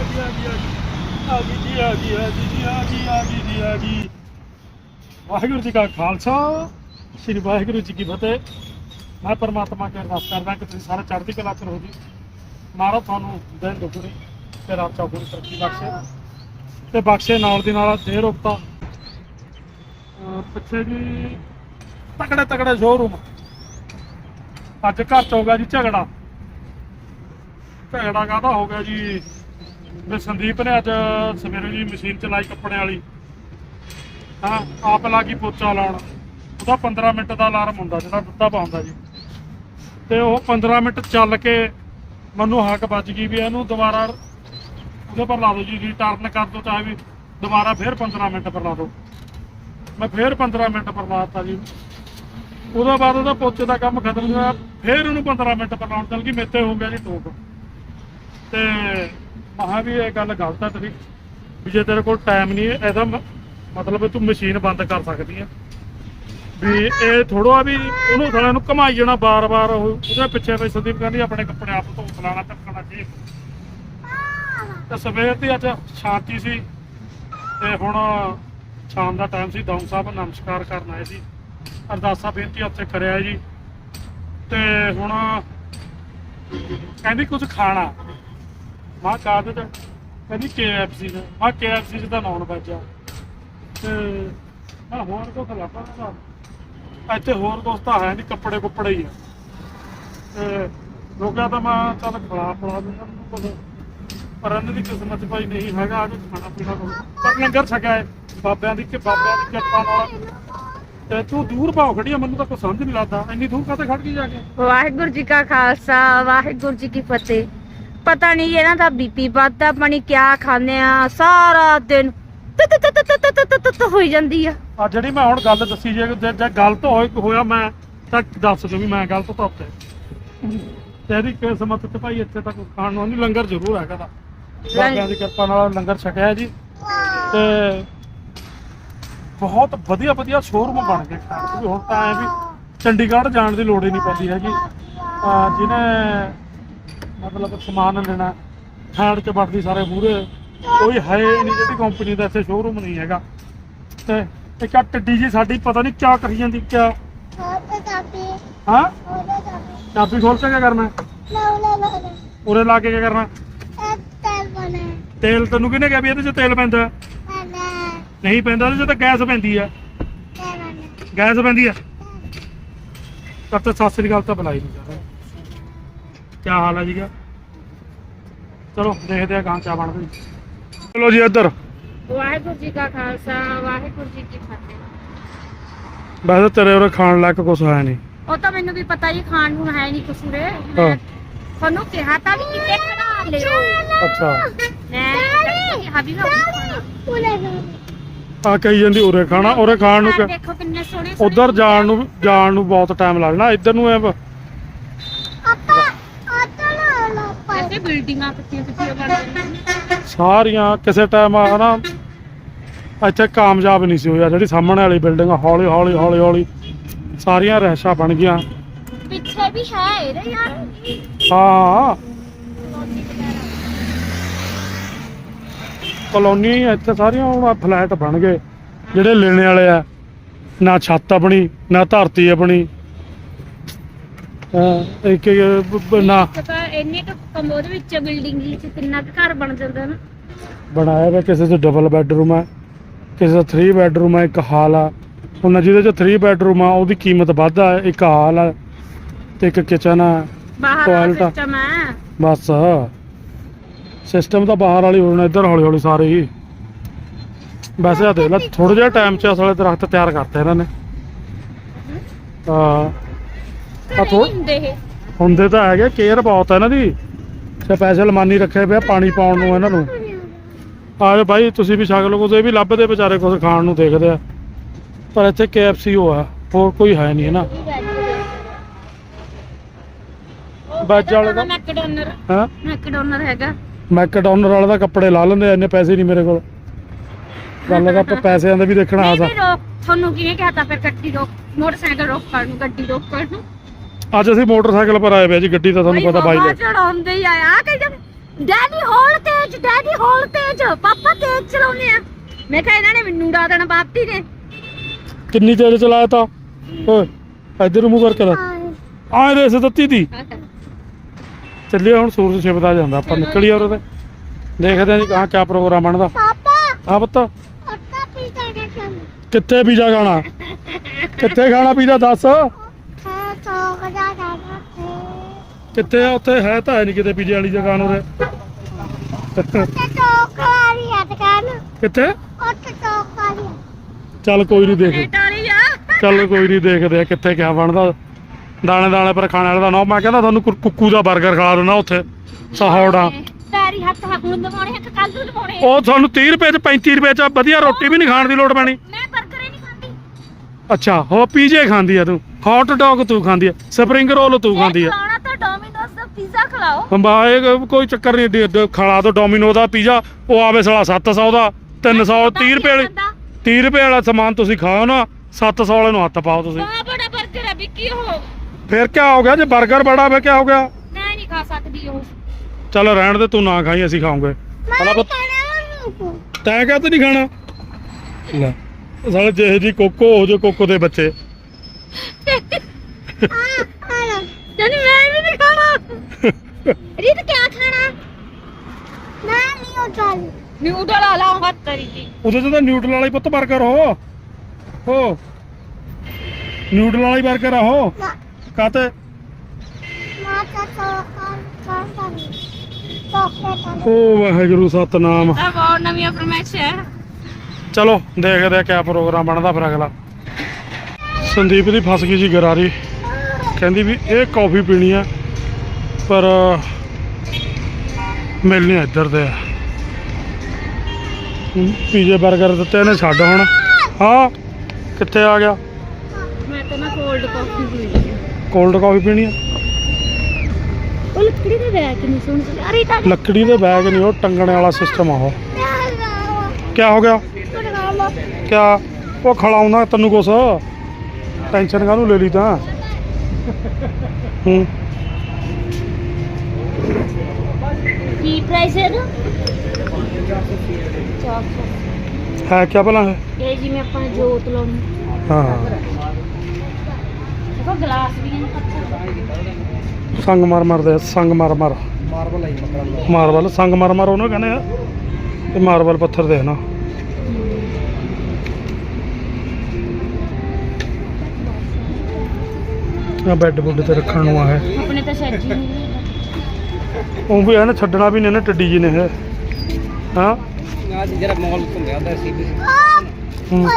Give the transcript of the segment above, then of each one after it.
ਗਈ ਆ ਗਈ ਆ ਗਈ ਜੀ ਆ ਗਈ ਆ ਗਈ ਜੀ ਆ ਗਈ ਆ ਗਈ। ਜੀ ਆ ਗਈ ਵਾਹਿਗੁਰੂ ਜੀ ਕਾ ਖਾਲਸਾ, ਸ੍ਰੀ ਵਾਹਿਗੁਰੂ ਜੀ ਕੀ ਫਤਿਹ। ਮੈਂ ਪਰਮਾਤਮਾ ਕੇ ਅਰਦਾਸ ਕਰਦਾ ਕਿ ਤੁਸੀਂ ਸਾਰੇ ਚੜ੍ਹਦੀ ਕਲਾ ਚ ਰਹੋ ਜੀ। ਮਾਰਾ ਤੁਹਾਨੂੰ ਦਿਨ ਦੁਗਣੀ ਤੇ ਰਾਤ ਚੌਗੁਣੀ ਤਰੱਕੀ ਬਖਸ਼ੇ। ਤੇ ਬਖਸ਼ੇ ਨਾਲ ਦੀ ਨਾਲ ਦੇ ਰੋਕਤਾ ਪਿੱਛੇ ਜੀ ਤਕੜੇ ਤਕੜੇ ਸ਼ੋਰੂਮ ਅੱਜ ਘਰ ਚ ਹੋ ਗਿਆ ਜੀ ਝਗੜਾ। ਝਗੜਾ ਕਾਹਦਾ ਹੋ ਗਿਆ ਜੀ? ਵੀ ਸੰਦੀਪ ਨੇ ਅੱਜ ਸਵੇਰੇ ਜੀ ਮਸ਼ੀਨ ਚਲਾਈ ਕੱਪੜਿਆਂ ਵਾਲੀ। ਹਾਂ ਆਪ ਲੱਗੀ ਪੋਚਾ ਲਾਉਣ। ਉਹਦਾ 15 ਮਿੰਟ ਦਾ ਅਲਾਰਮ ਹੁੰਦਾ, ਜਿਹੜਾ ਦਿੱਤਾ ਪਾਉਂਦਾ ਜੀ। ਤੇ ਉਹ 15 ਮਿੰਟ ਚੱਲ ਕੇ ਮੈਨੂੰ ਹੱਕ ਵੱਜ ਗਈ ਵੀ ਇਹਨੂੰ ਦੁਬਾਰਾ ਉਹਦੇ ਪਰ ਲਾ ਦਿਓ ਜੀ ਰਿਟਰਨ ਕਰ ਦਿਓ, ਚਾਹੇ ਵੀ ਦੁਬਾਰਾ ਫਿਰ 15 ਮਿੰਟ ਪਰ ਲਾ ਦਿਓ। ਮੈਂ ਫਿਰ 15 ਮਿੰਟ ਪਰ ਲਾਤਾ ਜੀ। ਉਹਦੇ ਬਾਅਦ ਉਹਦਾ ਪੋਚੇ ਦਾ ਕੰਮ ਖਤਮ ਹੋਇਆ, ਫਿਰ ਉਹਨੂੰ 15 ਮਿੰਟ ਪਰ ਲਾਉਣ ਚੱਲ ਗਈ, ਮੇਤੇ ਹੋ ਗਿਆ ਜੀ ਟੋਕ। ਤੇ ਮਹਾ ਵੀ ਇਹ ਗੱਲ ਗਲਤ ਹੈ ਤੇਰੀ ਵੀ ਜੇ ਤੇਰੇ ਕੋਲ ਟਾਈਮ ਨਹੀਂ ਹੈ, ਇਹਦਾ ਮ- ਮਤਲਬ ਤੂੰ ਮਸ਼ੀਨ ਬੰਦ ਕਰ ਸਕਦੀ ਹੈ ਵੀ ਇਹ ਥੋੜਾ ਵੀ ਉਹਨੂੰ ਸਾਲਿਆਂ ਨੂੰ ਘਮਾਈ ਜਾਣਾ ਬਾਰ-ਬਾਰ ਉਹ ਉਹਦੇ ਪਿੱਛੇ ਵੀ ਸੰਦੀਪ ਕਹਿੰਦੀ ਆਪਣੇ ਕੱਪੜੇ ਆਪ ਧੋ ਫਲਾਣਾ ਟੱਕਣਾ ਕੀ। ਤੇ ਸਵੇਰ ਦੀ ਅੱਜ ਸ਼ਾਂਤੀ ਸੀ ਤੇ ਹੁਣ ਸ਼ਾਮ ਦਾ ਟਾਈਮ ਸੀ ਦੌਂ ਸਾਹਿਬ ਨਮਸਕਾਰ ਕਰਨ ਆਏ ਸੀ। ਅਰਦਾਸਾਂ ਬੇਨਤੀ ਉੱਥੇ ਕਰਿਆ ਜੀ। ਤੇ ਹੁਣ ਕਹਿੰਦੀ ਕੁਝ ਖਾਣਾ। ਮਾਂ ਕਾਹਦੇ ਤੇ ਕਹਿੰਦੀ KFC ਦਾ ਮਾਂ KFC ਦਾ ਨਾਨ ਵੈਜ ਆ। ਤੇ ਮੈਂ ਹੋਰ ਕੋ ਖਲਾਪਾ ਨਾ। ਇੱਥੇ ਹੋਰ ਕੁਛ ਹੈ ਨਹੀਂ ਕੱਪੜੇ ਕੁੱਪੜੇ ਹੀ ਆ। ਤੇ ਰੋਕਿਆ ਤਾਂ ਮੈਂ, ਚੱਲ ਖਲਾ ਪੜਾ ਦਿੰਦਾ ਮੈਨੂੰ ਪਰ ਇਹਨਾਂ ਦੀ ਕਿਸਮਤ ਭਾਈ ਨਹੀਂ ਹੈਗਾ, ਅੱਜ ਖਾਣਾ ਪੀਣਾ ਕੁਛ। ਪਰ ਲੰਗਰ ਛਕਿਆ ਹੈ ਬਾਬਿਆਂ ਦੀ ਕਿ ਬਾਬਿਆਂ ਦੀ ਕਿਰਪਾ ਨਾਲ। ਤੇ ਤੂੰ ਦੂਰ ਭਾਉ ਖੜੀ ਆ, ਮੈਨੂੰ ਤਾਂ ਕੋਈ ਸਮਝ ਨਹੀਂ ਲੱਗਦਾ। ਇੰਨੀ ਦੂਰ ਕਾਤੇ ਖੜ ਗਈ ਜਾ ਕੇ? ਵਾਹਿਗੁਰੂ ਜੀ ਕਾ ਖਾਲਸਾ, ਵਾਹਿਗੁਰੂ ਜੀ ਕੀ ਫਤਿਹ। ਪਤਾ ਨਹੀਂ ਇਹਨਾਂ ਦਾ ਬੀਪੀ ਵੱਧਦਾ ਪਾਣੀ ਕਿਆ ਖਾਂਦੇ ਆ, ਸਾਰਾ ਦਿਨ ਹੋਈ ਜਾਂਦੀ ਆ। ਆ ਜਿਹੜੀ ਮੈਂ ਹੁਣ ਗੱਲ ਦੱਸੀ, ਜੇ, ਜੇ- ਜੇ ਗਲਤ ਹੋਏ, ਹੋਇਆ ਮੈਂ, ਤਾਂ ਦੱਸ ਦਿਓ ਵੀ ਮੈਂ ਗਲਤ ਤਾਂ ਉੱਤੇ। ਤੇਰੀ ਕਿਸਮਤ ਤੇ ਭਾਈ ਇੱਥੇ ਤੱਕ ਖਾਣ ਨੂੰ ਨਹੀਂ ਲੰਗਰ ਜ਼ਰੂਰ ਹੈਗਾ ਦਾ ਬਾਬਿਆਂ ਦੀ ਕਿਰਪਾ ਨਾਲ ਲੰਗਰ ਛਕਿਆ ਜੀ। ਤੇ ਬਹੁਤ ਵਧੀਆ ਵਧੀਆ ਸ਼ੋਰੂਮ ਬਣ ਗਏ ਖਾਣ ਹੁਣ ਤਾਂ ਐ ਵੀ ਚੰਡੀਗੜ੍ਹ ਜਾਣ ਦੀ ਲੋੜ ਹੀ ਨਹੀਂ ਪੈਂਦੀ ਹੈਗੀ। ਜਿਹਨੇ ਮਤਲਬ ਸਮਾਨ ਲੈਣਾ ਖਾਣ ਚ ਵੜਦੀ ਸਾਰੇ ਮੂਰੇ ਕੋਈ ਹੈ ਨਹੀਂ, ਜਿਹੜੀ ਕੰਪਨੀ ਦਾ ਇੱਥੇ ਸ਼ੋਰੂਮ ਨਹੀਂ ਹੈਗਾ। ਤੇ ਇੱਕ ਆ ਟੱਡੀ ਜੀ ਸਾਡੀ, ਪਤਾ ਨਹੀਂ ਕਿਆ ਕਰੀ ਜਾਂਦੀ, ਕਿਆ? ਹਾਂ? ਚਾਬੀ ਖੋਲ ਕੇ ਕਿਆ ਕਰਨਾ? ਉਰੇ ਲਾ ਕੇ ਕਿਆ ਕਰਨਾ? ਤੇਲ ਤੈਨੂੰ ਕਿਹਨੇ ਕਿਹਾ ਵੀ ਇਹਦੇ 'ਚ ਤੇਲ ਪੈਂਦਾ? ਨਹੀਂ ਪੈਂਦਾ, ਇਹਦੇ 'ਚ ਤਾਂ ਗੈਸ ਪੈਂਦੀ ਆ। ਗੈਸ ਪੈਂਦੀ ਆ? ਤਬ ਸਤਿ ਸ੍ਰੀ ਅਕਾਲ ਤਾਂ ਬੁਲਾਈ ਨਹੀਂ ਕੀ ਹਾਲ ਹੈ ਜੀ ਕਾ ਚਲੋ ਦੇਖਦੇ ਆ ਗਾਂ ਚਾ ਬਣਦੀ ਚਲੋ ਜੀ ਇੱਧਰ। ਵਾਹਿਗੁਰੂ ਜੀ ਕਾ ਖਾਲਸਾ ਵਾਹਿਗੁਰੂ ਜੀ ਕੀ ਫਤਿਹ। ਵੈਸੇ ਤੇਰੇ ਉਰੇ ਖਾਣ ਲੱਗ ਕੁਛ ਹੈ ਨਹੀਂ। ਉਹ ਤਾਂ ਮੈਨੂੰ ਵੀ ਪਤਾ ਹੀ ਖਾਣ ਨੂੰ ਹੈ ਨਹੀਂ ਕੁਛ ਉਰੇ। ਹਾਂ। ਮੈਂ ਤੁਹਾਨੂੰ ਕਿਹਾ ਤਾਂ ਵੀ ਕਿਤੇ ਖੜਾ ਲਿਓ। ਅੱਛਾ। ਮੈਂ ਹਾਬੀ ਨਾ ਖਾਣਾ। ਆ ਕਹੀ ਜਾਂਦੀ ਉਰੇ ਖਾਣਾ ਉਰੇ ਖਾਣ ਨੂੰ ਕਿ- ਦੇਖੋ ਕਿੰਨੇ ਸੋਹਣੇ ਉਧਰ ਜਾਣ ਨੂੰ ਜਾਣ ਨੂੰ ਬਹੁਤ ਟਾਈਮ ਲੱਗਣਾ ਇੱਧਰ ਨੂੰ ਐ ਐਸੇ ਬਿਲਡਿੰਗਾਂ ਕਿੱਥੇ ਕਿੱਥੇ ਬਣ ਰਹੀਆਂ ਸਾਰੀਆਂ ਕਿਸੇ ਟਾਈਮ ਆ ਨਾ ਇੱਥੇ ਕਾਮਯਾਬ ਨਹੀਂ ਸੀ ਹੋਇਆ। ਜਿਹੜੀ ਸਾਹਮਣੇ ਵਾਲੀ ਬਿਲਡਿੰਗ ਹੌਲੀ ਹੌਲੀ ਹੌਲੀ ਹੌਲੀ ਸਾਰੀਆਂ ਰਹਿਸ਼ਾਂ ਬਣ ਗਈਆਂ। ਪਿੱਛੇ ਵੀ ਹੈ ਇਹਦੇ ਯਾਰ। ਹਾਂ। ਕਲੋਨੀ ਇੱਥੇ ਸਾਰੀਆਂ ਹੁਣ ਫਲੈਟ ਬਣ ਗਏ। ਜਿਹੜੇ ਲੈਣੇ ਵਾਲੇ ਆ ਨਾ ਛੱਤ ਆਪਣੀ ਨਾ ਧਰਤੀ ਆਪਣੀ ਹਾਂ ਇੱਕ ਨਾ ਇੰਨੇ ਕੁ ਕਮਰੇ ਵਿੱਚ ਬਿਲਡਿੰਗ ਵਿੱਚ ਕਿੰਨਾ ਕੁ ਘਰ ਬਣ ਜਾਂਦਾ ਨਾ। ਬਣਾਇਆ ਵਾ ਕਿਸੇ 'ਚ ਡਬਲ ਬੈੱਡਰੂਮ ਹੈ ਕਿਸੇ ਦਾ 3 ਬੈੱਡਰੂਮ ਹੈ ਇੱਕ ਹਾਲ ਆ। ਹੁਣ ਜਿਹਦੇ 'ਚ 3 ਬੈੱਡਰੂਮ ਆ ਉਹਦੀ ਕੀਮਤ ਵੱਧ ਆ ਇੱਕ ਹਾਲ ਆ ਤੇ ਇੱਕ ਕਿਚਨ ਆ ਬਾਹਰ ਆ। ਸਿਸਟਮ ਹੈ ਬਸ। ਸਿਸਟਮ ਤਾਂ ਬਾਹਰ ਵਾਲੀ ਹੋਣਾ ਇੱਧਰ ਹੌਲੀ ਹੌਲੀ ਸਾਰੇ। ਹੀ ਵੈਸੇ ਆ ਦੇਖ ਲੈ ਥੋੜੇ ਜਿਹਾ ਟਾਈਮ 'ਚ ਅਸਲੇ ਦਰਖਤ ਤਿਆਰ ਕਰਤੇ ਇਹਨਾਂ ਨੇ। ਹਾਂ। ਆ ਥੋ ਨਹੀਂ ਹੁੰਦੇ ਇਹ। ਹੁੰਦੇ ਤਾਂ ਹੈਗੇ ਕੇਅਰ ਬਹੁਤ ਹੈ ਇਹਨਾਂ ਦੀ। ਸਪੈਸ਼ਲ ਮਾਨੀ ਰੱਖੇ ਪਿਆ ਪਾਣੀ ਪਾਉਣ ਨੂੰ ਇਹਨਾਂ ਨੂੰ। ਆਜੋ ਭਾਈ ਤੁਸੀਂ ਵੀ ਛਕ ਲਓ ਕੁਝ ਇਹ ਵੀ ਲੱਭਦੇ ਵਿਚਾਰੇ ਕੁਝ ਖਾਣ ਨੂੰ ਦੇਖਦੇ ਆ। ਪਰ ਇੱਥੇ KFC ਉਹ ਆ ਹੋਰ ਕੋਈ ਹੈ ਨਹੀਂ ਹੈ ਨਾ। ਵਾਲੇ ਦਾ ਮੈਕਡੋਨਰ ਹਾਂ? ਮੈਕਡੋਨਰ ਹੈਗਾ। ਮੈਕਡੋਨਰ ਵਾਲੇ ਦਾ ਕੱਪੜੇ ਲਾ ਲੈਂਦੇ ਇੰਨੇ ਪੈਸੇ ਨਹੀਂ ਮੇਰੇ ਕੋਲ। ਗੱਲ ਤਾਂ ਆਪਾਂ ਪੈਸਿਆਂ ਦਾ ਵੀ ਦੇਖਣਾ ਆਦਾ ਤੁਹਾਨੂੰ ਕਿਵੇਂ ਕਹਤਾ ਫਿਰ ਗੱਡੀ ਰੋਕ ਮੋਟਰਸਾਈਕਲ ਰੋਕ ਕਰਨ ਨੂੰ ਗੱਡੀ ਰੋਕ ਕਰਨ ਨੂੰ? ਅੱਜ ਅਸੀਂ ਮੋਟਰਸਾਈਕਲ ਪਰ ਆਏ ਵੇ ਜੀ ਗੱਡੀ ਤਾਂ ਤੁਹਾਨੂੰ ਪਤਾ ਬਾਈ ਲੈ ਚੜਾਉਂਦੇ ਹੀ ਆਇਆ ਕਿ ਜਦ ਡੈਡੀ ਹੌਲ ਤੇਜ ਡੈਡੀ ਹੌਲ ਤੇਜ। ਪਾਪਾ ਤੇਜ ਚਲਾਉਨੇ ਆ। ਮੈਂ ਕਿਹਾ ਇਹਨਾਂ ਨੇ ਮੈਨੂੰ ਉਡਾ ਦੇਣਾ ਬਾਪਤੀ ਨੇ। ਕਿੰਨੀ ਤੇਜ਼ ਚਲਾਇਆ ਤਾ? ਓਏ ਇੱਧਰ ਮੂੰਹ ਕਰਕੇ ਲੈ। ਆਏ ਦੇ ਦਿੱਤੀ ਦੀ। ਚੱਲਿਆ ਹੁਣ ਸੂਰਜ ਛਿਪਦਾ ਜਾਂਦਾ। ਆਪਾਂ ਨਿਕਲੀਏ ਉਹਦੇ ਤੇ। ਦੇਖਦੇ ਆਂ ਜੀ ਕਹਾਂ ਕਿਆ ਪ੍ਰੋਗਰਾਮ ਬਣਦਾ। ਪਾਪਾ! ਆ ਪੁੱਤ। ਕਿੱਥੇ ਪੀਜ਼ਾ ਖਾਣਾ? ਕਿੱਥੇ ਖਾਣਾ ਪੀਜ਼ਾ ਦੱਸ? ਕਿੱਥੇ ਆ ਉੱਥੇ? ਹੈ ਤਾਂ ਹੈ ਨਹੀਂ ਕਿਤੇ ਪੀਜ਼ੇ ਵਾਲੀ ਦੁਕਾਨ ਉਰੇ। ਤੇ ਤੋਂ ਖਾਰੀ ਆ ਦੁਕਾਨ ਕਿੱਥੇ? ਉੱਤੇ ਤੋਂ ਖਾਰੀ ਚੱਲ ਕੋਈ ਨਹੀਂ ਦੇਖ। ਟਾਰੀ ਆ ਚੱਲ ਕੋਈ ਨਹੀਂ ਦੇਖਦੇ ਆ ਕਿੱਥੇ ਕਿਆ ਬਣਦਾ। ਦਾਣੇ ਦਾਣੇ ਪਰ ਖਾਣੇ ਵਾਲੇ ਦਾ ਨਾ। ਮੈਂ ਕਹਿੰਦਾ ਤੁਹਾਨੂੰ ਕੁ- ਕੁੱਕੂ ਦਾ 버ਗਰ ਖਿਲਾ ਦੇਣਾ ਉੱਥੇ। ਸਹੌੜਾ। ਪੈਰੀ ਹੱਥ ਹੁਣ ਦਵਾਉਣੇ ਹੱਥ ਕੱਲ ਨੂੰ ਦਵਾਉਣੇ ਉਹ ਤੁਹਾਨੂੰ 30 ਰੁਪਏ ਚ 35 ਰੁਪਏ ਚ ਵਧੀਆ ਰੋਟੀ ਵੀ ਨਹੀਂ ਖਾਣ ਦੀ ਲੋੜ ਪੈਣੀ। ਮੈਂ 버ਗਰ ਹੀ ਨਹੀਂ ਖਾਂਦੀ ਅੱਛਾ ਹੋ ਪੀਜ਼ੇ ਖਾਂਦੀ ਆ ਤੂੰ। ਹੌਟ ਡੌਗ ਤੂੰ ਖਾਂਦੀ ਆ। ਸਪਰਿੰਗ ਰੋਲ ਤੂੰ ਖਾਂਦੀ ਆ ਖਿਲਾਉਣਾ ਤਾਂ ਡੋਮਿਨੋਸ ਦਾ ਪੀਜ਼ਾ ਖਿਲਾਓ। ਹੰਬਾਏ ਕੋਈ ਚੱਕਰ ਨਹੀਂ ਡ- ਡ- ਖਿਲਾ ਦੋ ਡੋਮਿਨੋ ਦਾ ਪੀਜ਼ਾ ਉਹ ਆਵੇ ਸਾਲਾ 700 ਦਾ 300 30 ਰੁਪਏ ਵਾਲੀ 30 ਰੁਪਏ ਵਾਲਾ ਸਮਾਨ ਤੁਸੀਂ ਖਾਓ ਨਾ 700 ਵਾਲੇ ਨੂੰ ਹੱਥ ਪਾਓ ਤੁਸੀਂ। ਬੜਾ ਬੜਾ 버ਗਰ ਹੈ ਵਿੱਕੀ ਉਹ? ਫਿਰ ਕੀ ਹੋ ਗਿਆ? ਜੇ 버ਗਰ ਬੜਾ ਵੇ ਕੀ ਹੋ ਗਿਆ? ਮੈਂ ਨਹੀਂ ਖਾ ਸਕਦੀ ਉਹ। ਚੱਲ ਰਹਿਣ ਦੇ ਤੂੰ ਨਾ ਖਾਈ ਅਸੀਂ ਖਾਵਾਂਗੇ ਭਲਾ ਪੁੱਤ ਤੈਂ ਕਹਤ ਨਹੀਂ ਖਾਣਾ? ਲੈ ਸਾਲੇ ਜਿਹੇ ਜੀ ਕੋਕੋ ਹੋ ਜੋ ਕੋਕੋ ਦੇ ਬੱਚੇ। ਜਾਨੀ ਮੈਂ ਵੀ ਨਹੀਂ ਖਾਣਾ। ਰੀਤ ਕਿਆ ਖਾਣਾ? ਮੈਂ ਨਹੀਂ ਉਹ ਚਾਲ। ਨਿਊਡਲ ਆ ਲਾਉਂਗਾ ਤਰੀ ਜੀ। ਉਹਦੇ ਚ ਤਾਂ ਨਿਊਟਰਲ ਵਾਲਾ ਹੀ ਪੁੱਤ 버ਗਰ ਹੋ। ਹੋ ਨਿਊਟਰਲ ਵਾਲਾ ਹੀ 버ਗਰ ਆ ਹੋ ਕਾਤੇ ਮਾਂ ਤਾਂ ਸੋਕਾਂ ਕਾਂ ਕਾਂ ਓ ਵਾਹਿਗੁਰੂ ਸਤਨਾਮ। ਆ ਬਹੁਤ ਨਵੀਂ ਫਰਮੈਸ਼ ਹੈ। ਚਲੋ ਦੇਖਦੇ ਆ ਕਿਆ ਪ੍ਰੋਗਰਾਮ ਬਣਦਾ ਫਿਰ ਅਗਲਾ। ਸੰਦੀਪ ਦੀ ਫਸ ਗਈ ਜੀ ਗਰਾਰੀ। ਕਹਿੰਦੀ ਵੀ ਇਹ ਕੌਫੀ ਪੀਣੀ ਆ। ਪਰ ਮਿਲਣੀ ਇੱਧਰ ਦੇ। ਪੀਜੇ 버ਗਰ ਦਿੱਤੇ ਇਹਨੇ ਛੱਡ ਹੁਣ। ਹਾਂ ਕਿੱਥੇ ਆ ਗਿਆ? ਮੈਂ ਤਾਂ ਨਾ ਕੋਲਡ ਕਾਫੀ ਪੀਣੀ ਕੋਲਡ ਕਾਫੀ ਪੀਣੀ ਆ? ਉਹ ਲੱਕੜੀ ਦੇ ਬੈਗ ਨਹੀਂ ਸੁਣ ਅਰੇ ਤਾਂ ਲੱਕੜੀ ਦੇ ਬੈਗ ਨਹੀਂ ਉਹ ਟੰਗਣੇ ਵਾਲਾ ਸਿਸਟਮ ਆ ਉਹ। ਕਿਆ ਹੋ ਗਿਆ? ਕਿਆ? ਉਹ ਖਲਾਉਂਦਾ ਤੈਨੂੰ ਕੁਛ? ਟੈਨਸ਼ਨ ਕਾਹਨੂੰ ਲੈ ਲਈ ਤਾਂ? ਹੂੰ। ਕੀ ਪ੍ਰਾਈਸ ਹੈ ਨਾ ਹੈ ਕਿਆ ਭਲਾ? ਹੈ ਇਹ ਜਿਵੇਂ ਆਪਾਂ ਜੋਤ ਲਾਉਣੀ। ਹਾਂ। ਦੇਖੋ ਗਲਾਸ ਵੀ ਪੱਥਰ। ਸੰਗ ਮਰ ਮਰ ਦੇ ਸੰਗ ਮਰ ਮਰ। ਮਾਰਬਲ ਆਈ ਮਤਲਬ ਮਾਰਬਲ ਸੰਗ ਮਰ ਮਰ ਉਹਨੂੰ ਕਹਿੰਦੇ ਆ। ਇਹ ਮਾਰਬਲ ਪੱਥਰ ਦੇ ਨਾ ਆ ਬੈੱਡ ਬੁੱਡ ਤੇ ਰੱਖਣ ਨੂੰ ਆ ਹੈ ਆਪਣੇ ਤਾਂ ਸੱਜ ਹੀ ਨਹੀਂ। ਉਹ ਵੀ ਇਹਨੇ ਛੱਡਣਾ ਵੀ ਨਹੀਂ ਇਹਨੇ ਟੱਡੀ ਜੀ ਨੇ ਇਹ। ਹਾਂ? ਆ ਜਿਹੜਾ ਮਾਲ ਘੁੰਮਿਆ ਹੁੰਦਾ ਸੀ ਵੀ ਹੂੰ।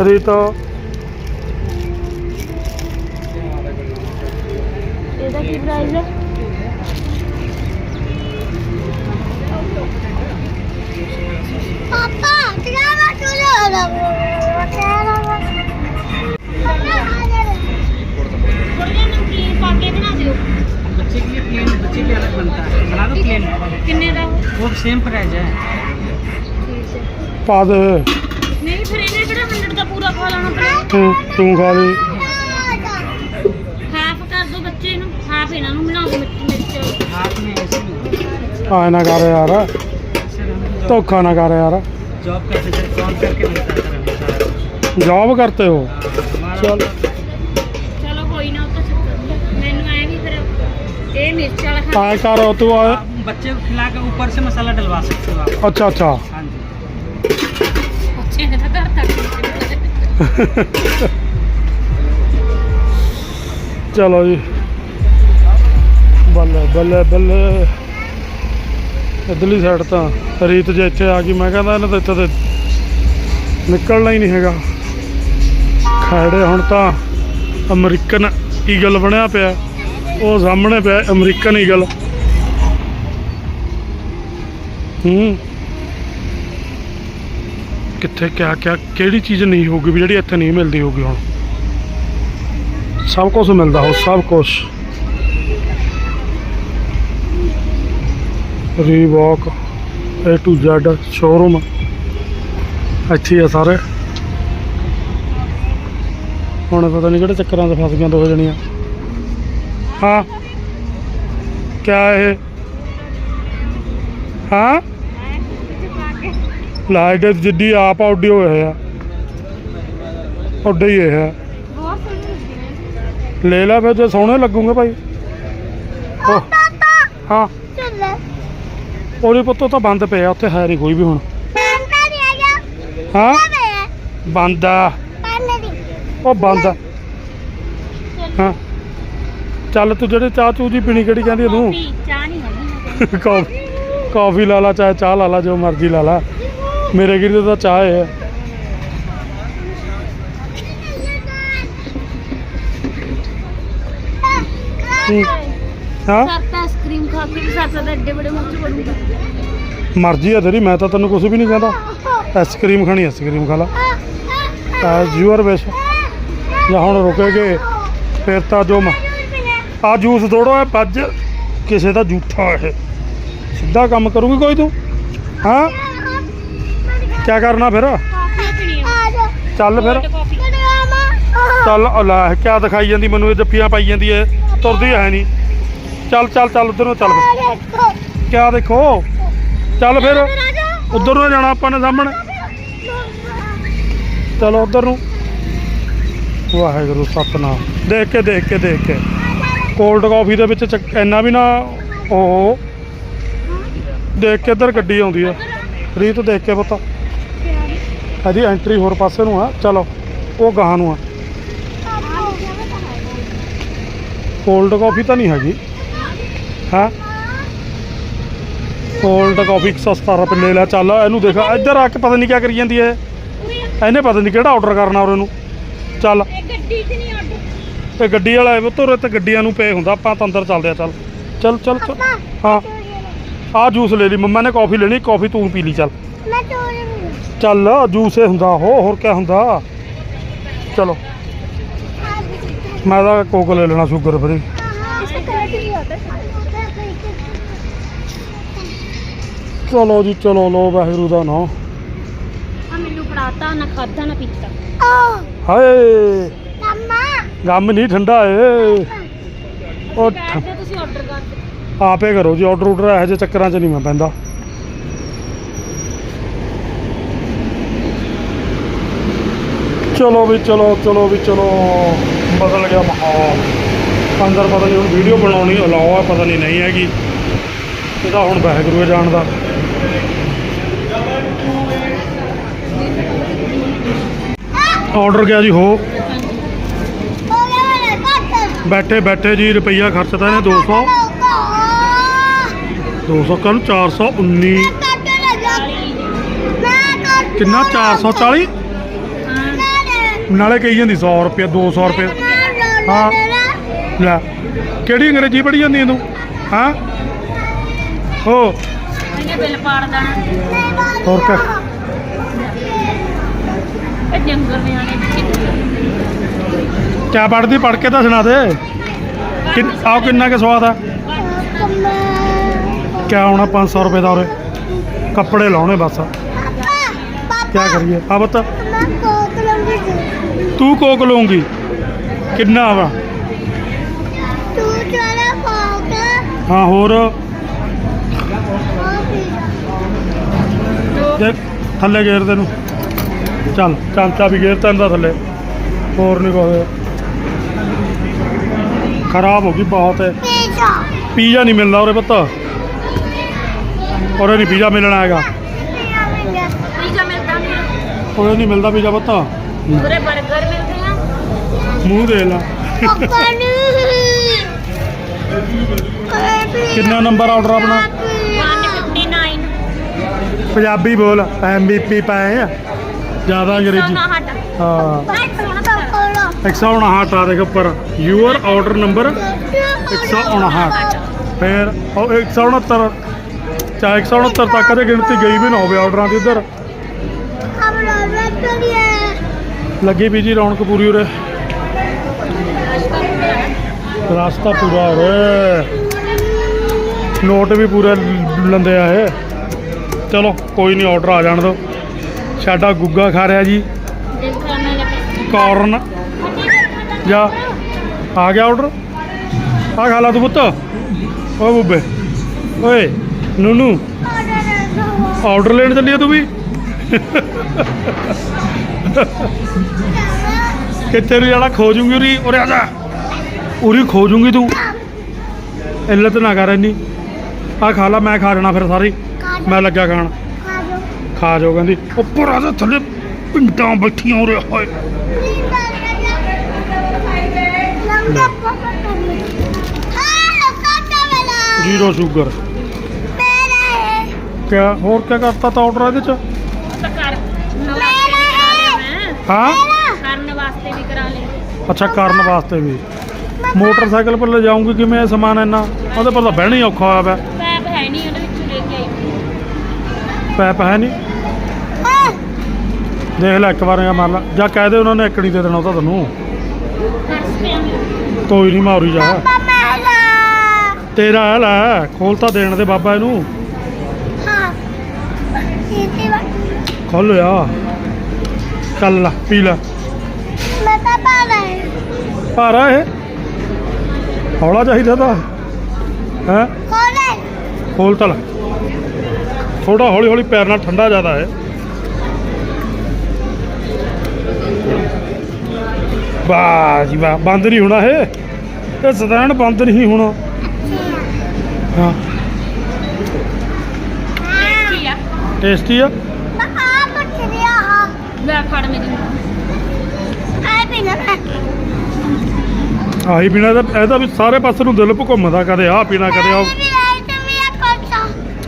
ਰੀਤ। ਇਹਦਾ ਕੀ ਪ੍ਰਾਈਸ ਹੈ? ਪਾਪਾ ਤੇਰਾ ਚੁਲਾ ਥੋੜਾ ਨਮਕੀਨ ਪਾ ਕੇ ਬਣਾ ਦਿਓ बच्चे के लिए प्लेन बच्चे के लिए अलग बनता है बना दो प्लेन ਕਿੰਨੇ ਦਾ ਉਹ? वो सेम प्राइस है ਠੀਕ ਹੈ ਪਾ ਦੇ ਨਹੀਂ ਫਿਰ ਇਹਨੇ ਕਿਹੜਾ 100 ਦਾ ਪੂਰਾ ਖਾ ਲੈਣਾ ਪੜਾ ਤੂੰ ਤੂੰ ਖਾ ਲਈ ਹਾਫ ਕਰ ਦੋ ਬੱਚੇ ਨੂੰ ਹਾਫ ਇਹਨਾਂ ਨੂੰ ਬਣਾ ਦਿਓ ਮਿਰਚ ਮਿਰਚ हाथ में ऐसे नहीं ਆਏ ਨਾ ਕਰ ਯਾਰ सर हम ਧੋਖਾ ਨਾ ਕਰ ਯਾਰ जॉब करते सर कौन करके मिलता है सर हमें ਜੌਬ ਕਰਤੇ ਹੋ हमारा चल। ਮਿਰਚ ਵਾਲਾ ਖਾ ਆਏ ਕਰ ਤੂੰ ਆ आप बच्चे को खिला के ऊपर से मसाला डलवा सकते हो आप ਅੱਛਾ ਅੱਛਾ हाँ जी ਬੱਚੇ ਨੇ ਤਾਂ ਘਰ ਤੱਕ ਚਲੋ ਜੀ ਬੱਲੇ ਬੱਲੇ ਬੱਲੇ ਇਧਰਲੀ ਸਾਈਡ ਤਾਂ ਰੀਤ ਜੇ ਇੱਥੇ ਆ ਗਈ ਮੈਂ ਕਹਿੰਦਾ ਇਹਨਾਂ ਤਾਂ ਇੱਥੇ ਤੇ ਨਿਕਲਣਾ ਹੀ ਨਹੀਂ ਹੈਗਾ ਖੜੇ ਹੁਣ ਤਾਂ ਅਮਰੀਕਨ ਈਗਲ ਬਣਿਆ ਪਿਆ ਉਹ ਸਾਹਮਣੇ ਪਿਆ, ਅਮਰੀਕਨ ਈਗਲ। ਹੂੰ। ਕਿੱਥੇ ਕਿਆ ਕਿਆ, ਕਿਹੜੀ ਚੀਜ਼ ਨਹੀਂ ਹੋਊਗੀ ਵੀ ਜਿਹੜੀ ਇੱਥੇ ਨਹੀਂ ਮਿਲਦੀ ਹੋਊਗੀ ਹੁਣ? ਸਭ ਕੁਝ ਮਿਲਦਾ ਹੋ ਸਭ ਕੁਝ ਰੀਵਾਕ A to Z ਸ਼ੋਰੂਮ ਇੱਥੇ ਆ ਸਾਰੇ। ਹੁਣ ਪਤਾ ਨਹੀਂ ਕਿਹੜੇ ਚੱਕਰਾਂ 'ਚ ਫਸ ਗਈਆਂ ਦੋ ਜਣੀਆਂ। ਹਾਂ। ਕਿਆ ਇਹ? ਹਾਂ? ਲਾਈਟ ਜਿੱਡੀ ਆਪ ਆਡੀ ਹੋਏ ਆ। ਉੱਡੇ ਹੀ ਲੱਗਦੀ ਲੈ ਲੈ ਫਿਰ ਜੇ ਸੋਹਣੇ ਲੱਗੂਗੇ ਭਾਈ। ਉਹ, ਹਾਂ। ਚੱਲ। ਉਹਦੇ ਪੁੱਤੋਂ ਤਾਂ ਬੰਦ ਪਿਆ ਉੱਥੇ ਹੈ ਨਹੀਂ ਕੋਈ ਵੀ ਹੁਣ। ਪੈਂਟਾ ਨਹੀਂ ਆਇਆ ਹਾਂ। ਮੈਂ ਬੰਦ। ਆ ਪਾਲੇ ਦੀ ਉਹ ਬੰਦ। ਆ ਹਾਂ। ਚੱਲ ਤੂੰ ਜਿਹੜੇ ਚਾਹ ਚੂ ਜੀ ਪੀਣੀ ਕਿਹੜੀ ਕਹਿੰਦੀ ਤੂੰ? ਚਾਹ ਨਹੀਂ ਹੈਗੀ ਕਾਫੀ ਕਾਫੀ ਲਾ ਲਾ ਚਾਹੇ ਚਾਹ ਲਾ ਲਾ ਜੋ ਮਰਜ਼ੀ ਲਾ ਲਾ। ਮੇਰੇ ਗਿਰਦੇ ਤਾਂ ਚਾਹ ਹੈ। ਹੂੰ। ਹਾਂ? ਸਰਤਾ ਆਈਸਕ੍ਰੀਮ ਖਾ ਕੇ ਵੀ ਸਰਤਾ ਦੇ ਐਡੇ ਬੜੇ ਮੂੰਹ ਚ ਵੜੂਗਾ ਮਰਜ਼ੀ ਆ ਤੇਰੀ ਮੈਂ ਤਾਂ ਤੈਨੂੰ ਕੁਝ ਵੀ ਨਹੀਂ ਕਹਿੰਦਾ। ਆਈਸਕ੍ਰੀਮ ਖਾਣੀ ਆਈਸਕ੍ਰੀਮ ਖਾ ਲਾ। ਐਜ਼ ਯੂਅਰ ਵਿਸ਼ ਜਾਂ ਹੁਣ ਰੁਕੇਗੇ ਫਿਰ ਤਾਂ ਜੋ ਆ ਜੂਸ ਥੋੜੋ ਹੈ ਪੱਜ ਕਿਸੇ ਦਾ ਝੂਠਾ ਇਹ। ਸਿੱਧਾ ਕੰਮ ਕਰੂਗੀ ਕੋਈ ਤੂੰ? ਹਾਂ? ਕੀ ਕਰਨਾ ਫਿਰ? ਚੱਲ ਫਿਰ। ਚੱਲ, ਉਹ ਲੈ, ਕਿਆ ਦਿਖਾਈ ਜਾਂਦੀ, ਮੈਨੂੰ ਇਹ ਜੱਫੀਆਂ ਪਾਈ ਜਾਂਦੀ ਐ ਤੁਰਦੀ ਹੈ ਨਹੀਂ। ਚੱਲ ਚੱਲ ਚੱਲ, ਉਧਰ ਨੂੰ ਚੱਲ ਫਿਰ। ਕਿਆ ਦੇਖੋ? ਚੱਲ ਫਿਰ। ਉਧਰ ਨੂੰ ਜਾਣਾ ਆਪਾਂ ਨੇ ਸਾਹਮਣੇ। ਚਲੋ ਉਧਰ ਨੂੰ। ਵਾਹਿਗੁਰੂ, ਸਤਨਾਮ। ਦੇਖ ਕੇ ਦੇਖ ਕੇ ਦੇਖ ਕੇ। ਕੋਲਡ ਕਾਫੀ ਦੇ ਵਿੱਚ ਚੱਕ- ਇੰਨਾ ਵੀ ਨਾ ਉਹ ਦੇਖ ਕੇ ਇੱਧਰ ਗੱਡੀ ਆਉਂਦੀ ਹੈ ਰੀਤ ਦੇਖ ਕੇ ਪੁੱਤ। ਇਹਦੀ ਐਂਟਰੀ ਹੋਰ ਪਾਸੇ ਨੂੰ ਆ। ਚਲੋ, ਉਹ ਗਾਹਾਂ ਨੂੰ ਆ। ਕੋਲਡ ਕਾਫੀ ਤਾਂ ਨਹੀਂ ਹੈਗੀ। ਹਾਂ? ਕੋਲਡ ਕਾਫੀ 117 ਰੁਪਏ ਲੈ ਲੈ, ਚੱਲ ਇਹਨੂੰ ਦੇਖ। ਇੱਧਰ ਆ ਕੇ ਪਤਾ ਨਹੀਂ ਕੀ ਕਰੀ ਜਾਂਦੀ ਹੈ ਇਹਨੇ ਪਤਾ ਨਹੀਂ ਕਿਹੜਾ ਆਰਡਰ ਕਰਨਾ ਔਰ ਇਹਨੂੰ ਚੱਲ। ਇਹ ਗੱਡੀ 'ਚ ਨਹੀਂ ਆਰਡਰ ਤੇ ਗੱਡੀ ਵਾਲਾ ਆਵੇ ਤੁਰੇ ਤੇ ਗੱਡੀਆਂ ਨੂੰ ਪਏ ਹੁੰਦਾ ਆਪਾਂ ਤਾਂ ਅੰਦਰ ਚੱਲਦੇ ਆ ਚੱਲ। ਚੱਲ ਚੱਲ ਹਾਂ। ਆ ਜੂਸ ਲੈ ਲਈ ਮੰਮਾ ਨੇ ਕਾਫੀ ਲੈਣੀ ਕਾਫੀ ਤੂੰ ਪੀ ਲਈ ਚੱਲ। ਮੈਂ ਚੱਲ ਜੂਸ ਇਹ ਹੁੰਦਾ ਹੋ ਹੋਰ ਕੀ ਹੁੰਦਾ? ਚਲੋ। ਮੈਂ ਤਾਂ ਕੋਕ ਲੈ ਲੈਣਾ ਸ਼ੂਗਰ ਫਰੀ। ਚਲੋ ਜੀ ਚਲੋ ਲੋ ਵਾਹਿਗੁਰੂ ਦਾ ਨਾਮ। ਆ ਮੈਨੂੰ ਪੜਾਤਾ ਨਾ ਖਾਦਾ ਨਾ ਪੀਤਾ। ਹਾਏ! ਗਮ ਨਹੀਂ ਠੰਡਾ ਏ। ਉਹ ਠ- ਕਹਿੰਦੇ ਤੁਸੀਂ ਆਰਡਰ ਕਰ ਦਿਓ। ਆਪੇ ਕਰੋ ਜੀ ਆਰਡਰ ਆਰਡਰ ਇਹੋ ਜਿਹੇ ਚੱਕਰਾਂ 'ਚ ਨਹੀਂ ਮੈਂ ਪੈਂਦਾ ਚਲੋ ਵੀ ਚਲੋ ਚਲੋ ਵੀ ਚਲੋ। ਬਦਲ ਗਿਆ ਮਾਹੌਲ। ਅੰਦਰ ਪਤਾ ਨਹੀਂ ਹੁਣ ਵੀਡੀਓ ਬਣਾਉਣੀ ਅਲਾਉ ਆ ਪਤਾ ਨਹੀਂ ਨਹੀਂ ਹੈਗੀ। ਇਹਦਾ ਹੁਣ ਵਾਹਿਗੁਰੂ ਹੀ ਜਾਣਦਾ। ਆਰਡਰ ਗਿਆ ਜੀ ਹੋ। ਬੈਠੇ ਬੈਠੇ ਜੀ ਰੁਪਈਆ ਖਰਚਦਾ ਇਹਨੇ 200 200 ਕੱਲ 419 ਕਿੰਨਾ? 440 ਨਾਲੇ ਕਹੀ ਜਾਂਦੀ 100 ਰੁਪਏ 200 ਰੁਪਏ ਹਾਂ। ਲੈ ਕਿਹੜੀ ਅੰਗਰੇਜ਼ੀ ਪੜ੍ਹੀ ਜਾਂਦੀ ਤੂੰ? ਹਾਂ? ਹੋ ਇਹਨੇ ਬਿੱਲ ਪਾੜ ਦੇਣਾ। ਹੋਰ ਕਿਆ? ਇਹ ਜੰਗਲ ਨਿਆਣੇ ਕਿਆ ਪੜ੍ਹਦੀ ਪੜ੍ਹ ਕੇ ਤਾਂ। ਸੁਣਾ ਦੇ ਕਿ ਆਹ ਕਿੰਨਾ ਕੁ ਸਵਾਦ ਆ? ਕਿਆ ਆਉਣਾ 500 ਰੁਪਏ ਦਾ ਉਰੇ। ਕੱਪੜੇ ਲਾਉਣੇ ਬਸ। ਕਿਆ ਕਰੀਏ? ਆ ਬਤਾ ਤੂੰ ਕੋਕ ਲਊਂਗੀ। ਕਿੰਨਾ ਵਾ? ਹਾਂ, ਹੋਰ? ਦੇਖ, ਥੱਲੇ ਗੇਰ ਤੈਨੂੰ। ਚੱਲ, ਚਾਂਚਾ ਵੀ ਗੇਰ ਤੈਨੂੰ ਥੱਲੇ। ਹੋਰ ਨਹੀਂ ਕੋਈ ਖਰਾਬ ਹੋ ਗਈ ਬਹੁਤ। ਹੈ ਪੀਜ਼ਾ ਨਹੀਂ ਮਿਲਦਾ ਉਰੇ ਪੁੱਤ। ਉਰੇ ਨਹੀਂ ਪੀਜ਼ਾ ਮਿਲਣਾ ਹੈਗਾ। ਪੀਜ਼ਾ ਮਿਲਦਾ ਨਹੀਂ। ਉਰੇ ਨਹੀਂ ਮਿਲਦਾ ਪੀਜ਼ਾ ਪੁੱਤ। ਉਰੇ 버ਗਰ ਮਿਲਦੇ ਆ ਮੂੰਹ ਦੇ ਲਾ। ਕਿੰਨਾ ਨੰਬਰ ਆਰਡਰ ਆਪਣਾ? 159 ਪੰਜਾਬੀ ਬੋਲ ਐਮਬੀਪੀ ਪਾਏ ਆ। ਜ਼ਿਆਦਾ ਅੰਗਰੇਜ਼ੀ। ਹਾਂ। 159 ਆ ਦੇਖ ਉੱਪਰ। ਯੂਅਰ ਆਰਡਰ ਨੰਬਰ 159 ਫਿਰ ਉਹ 169 ਚਾਹੇ 169 ਤੱਕ ਦੇ ਗਿਣਤੀ ਗਈ ਵੀ ਨਾ ਹੋਵੇ ਆਰਡਰਾਂ ਦੀ ਉਧਰ ਲੋਗ ਵੀ ਜੀ ਰੌਣਕ ਪੂਰੀ ਉਰੇ। ਰਸਤਾ ਪੂਰਾ ਉਰੇ। ਨੋਟ ਵੀ ਪੂਰੇ ਲੰਦੇ ਆ ਇਹ। ਚਲੋ ਕੋਈ ਨਹੀਂ ਆਰਡਰ ਆ ਜਾਣ ਦੋ ਸਾਡਾ ਗੁੱਗਾ ਖਾ ਰਿਹਾ ਜੀ। ਕਾਰਨ ਜਾ। ਆ ਗਿਆ ਆਰਡਰ ਆ ਖਾ ਲਾ ਤੂੰ ਪੁੱਤ। ਓ ਬੁੱਬੇ। ਓਏ, ਨੂਨੂ। ਆਰਡਰ ਲੈਣ ਚੱਲੀ ਆ ਤੂੰ ਵੀ? ਕਿੱਥੇ ਨੂੰ ਜਾਣਾ? ਖੋ ਜੂੰਗੀ ਉਰੀ। ਉਰੇ ਆ ਜਾ। ਉਰੀ ਖੋ ਜੂੰਗੀ ਤੂੰ। ਇੱਲਤ ਨਾ ਕਰ ਇੰਨੀ। ਆ ਖਾ ਲਾ, ਮੈਂ ਖਾ ਜਾਣਾ ਫਿਰ ਸਾਰੀ। ਮੈਂ ਲੱਗਿਆ ਖਾਣ। ਖਾ ਜਾਓ, ਕਹਿੰਦੀ। ਉੱਪਰ ਆ ਜਾ, ਥੱਲੇ ਪਿੰਡਾਂ ਬੈਠੀਆਂ ਉਰੇ, ਹੋਏ। ਜ਼ੀਰੋ ਸ਼ੂਗਰ ਕਿਆ ਹੋਰ ਕਿਆ ਕਰਤਾ ਤਾ ਆਰਡਰ ਇਹਦੇ ਚ? ਤਾਂ ਕਰ ਮੈਂ ਹਾਂ? ਕਰਨ ਵਾਸਤੇ ਵੀ ਕਰਾ ਲਈ ਅੱਛਾ ਕਰਨ ਵਾਸਤੇ ਵੀ। ਮੋਟਰਸਾਈਕਲ ਪਰ ਲੈ ਜਾਊਂਗੀ ਕਿਵੇਂ ਇਹ ਸਮਾਨ ਇੰਨਾ? ਉਹਦੇ ਪਰ ਤਾਂ ਬਹਿਣਾ ਹੀ ਔਖਾ ਹੋਇਆ ਪਿਆ। ਪੈਪ ਹੈ ਨਹੀਂ ਉਹਦੇ ਵਿੱਚੋਂ ਲੈ ਕੇ ਆਈ। ਪੈਪ ਹੈ ਨਹੀਂ। ਦੇਖ ਲੈ ਇੱਕ ਵਾਰ ਮਾਰ ਲਾ। ਜਾਂ ਕਹਿ ਦੇ ਉਹਨਾਂ ਨੇ ਇੱਕ ਨਹੀਂ ਦੇ ਦੇਣਾ ਉਹ ਤਾਂ ਤੈਨੂੰ। ਕੋਈ ਨਹੀਂ ਮਾਰੀ ਜਾ। ਤੇਰਾ ਹੈ ਲੈ ਖੋਲ ਤਾਂ ਦੇਣ ਦੇ ਬਾਬਾ ਇਹਨੂੰ। ਖੋਲ ਆ ਚੱਲ ਲੈ ਪੀ ਲੈ। ਭਾਰਾ ਇਹ? ਹੌਲਾ ਚਾਹੀਦਾ ਤਾਂ। ਹੈ? ਖੋਲ ਤਾਂ ਲੈ। ਥੋੜਾ ਹੌਲੀ ਹੌਲੀ ਪੈਰ ਨਾਲ ਠੰਡਾ ਜ਼ਿਆਦਾ ਹੈ ਵਾਹ ਜੀ ਵਾਹ ਬੰਦ ਨਹੀਂ ਹੋਣਾ ਇਹ। ਇਹ ਸਦੈਣ ਬੰਦ ਨਹੀਂ ਹੋਣਾ। ਹਾਂ। ਆ। ਟੇਸਟੀ ਆ? ਲੈ ਫੜ ਮੇਰੀ ਆਹੀ ਪੀਣਾ ਇਹਦਾ ਇਹਦਾ ਵੀ ਸਾਰੇ ਪਾਸੇ ਨੂੰ ਦਿਲ ਘੁੰਮਦਾ ਕਦੇ ਆਹ ਪੀਣਾ ਕਦੇ ਆਹ।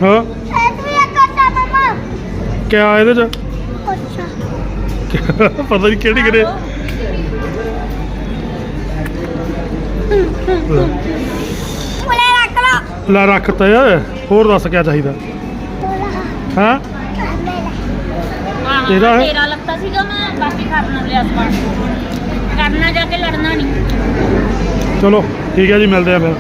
ਹਾਂ। ਕਿਆ ਇਹਦੇ ਚ? ਪਤਾ ਨਹੀਂ ਕਿਹੜੀ ਕਿਹੜੇ ਲੈ ਰੱਖ ਤਾ ਹੋਰ ਦੱਸ ਕਿਆ ਚਾਹੀਦਾ? ਹਾਂ? ਹਾਂ ਤੇਰਾ ਹੈ? ਤੇਰਾ ਲੱਗਦਾ ਸੀਗਾ ਮੈਂ ਬਾਕੀ ਕਰਨ ਲਿਆ ਸਮਾਨ। ਕਰਨਾ ਜਾ ਕੇ ਲੜਨਾ ਨਹੀਂ। ਚਲੋ ਠੀਕ ਹੈ ਜੀ ਮਿਲਦੇ ਆ ਫਿਰ।